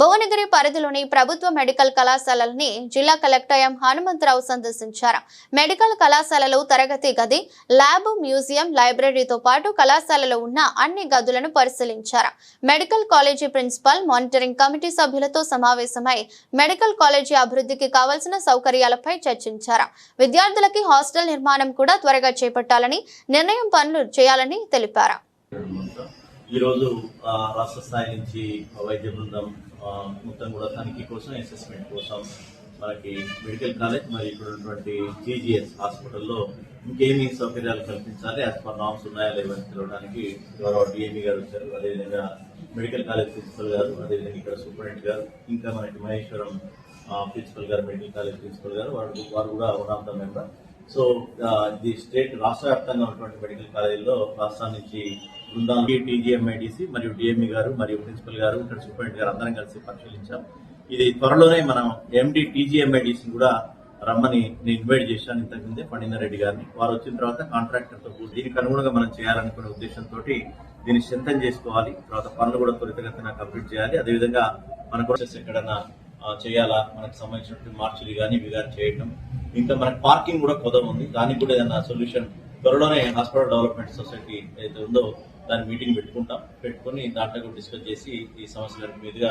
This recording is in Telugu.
భువనగిరి పరిధిలోని ప్రభుత్వ మెడికల్ కళాశాలలని జిల్లా కలెక్టర్ ఎం హనుమంతరావు సందర్శించారు. మెడికల్ కళాశాలలో తరగతి గది ల్యాబ్ మ్యూజియం లైబ్రరీతో పాటు కళాశాలలో ఉన్న అన్ని గదులను పరిశీలించారు. Medical college principal monitoring committee సభ్యులతో సమావేశమై మెడికల్ కాలేజీ అభివృద్ధికి కావలసిన సౌకర్యాలపై చర్చించారు. విద్యార్థులకి హాస్టల్ నిర్మాణం కూడా త్వరగా చేపట్టాలని నిర్ణయం పనులు చేయాలని తెలిపారు. ఈరోజు రాష్ట్ర స్థాయి నుంచి వైద్య బృందం మొత్తం కూడా తనిఖీ కోసం అసెస్మెంట్ కోసం మనకి మెడికల్ కాలేజ్ మరియు ఇక్కడ ఉన్నటువంటి జీజీఎస్ హాస్పిటల్లో ఇంకేమి సౌకర్యాలు కల్పించాలి. యాజ్ పర్ నామ్స్ ఉన్నాయా లేవని తెలవడానికి గౌరవ డిఎంఈ గారు వచ్చారు. అదేవిధంగా మెడికల్ కాలేజ్ ప్రిన్సిపల్ గారు అదేవిధంగా ఇక్కడ సూపరింటెండెంట్ గారు ఇంకా మనకి మహేశ్వరం ప్రిన్సిపల్ గారు మెడికల్ కాలేజ్ ప్రిన్సిపల్ గారు వారు వారు కూడా one of the member. So the state రాష్ట్ర వ్యాప్తంగా ఉన్నటువంటి మెడికల్ కాలేజీలో రాష్ట్రం నుంచి బృందాలు టీజీఎంఐడిసి మరియు డిఎంఈ గారు మరియు ప్రిన్సిపల్ గారు ఇక్కడ సూపరింటెండెంట్ గారు అందరం కలిసి పరిశీలించాం. ఇది త్వరలోనే మనం ఎండి టీజీఎంఐడిసిని కూడా రమ్మని నేను ఇన్వైట్ చేశాను ఇంతకుముందే పండిన రెడ్డి గారిని. వారు వచ్చిన తర్వాత కాంట్రాక్టర్తో దీనికి అనుగుణంగా మనం చేయాలనుకునే ఉద్దేశంతో దీన్ని సిద్ధం చేసుకోవాలి. తర్వాత పనులు కూడా త్వరితగతిన కంప్లీట్ చేయాలి. అదేవిధంగా మన ప్రాసెస్ ఎక్కడన్నా చేయాలా? మనకు సంబంధించినటువంటి మార్చులు కానీ ఇవి కానీ చేయటం ఇంకా మనకి పార్కింగ్ కూడా కొదవ ఉంది. దానికి కూడా ఏదైనా సొల్యూషన్ త్వరలోనే హాస్పిటల్ డెవలప్మెంట్ సొసైటీ ఏదైతే ఉందో దాని మీటింగ్ పెట్టుకుంటాం. పెట్టుకుని దాంట్లో కూడా డిస్కస్ చేసి ఈ సమస్యల మీదుగా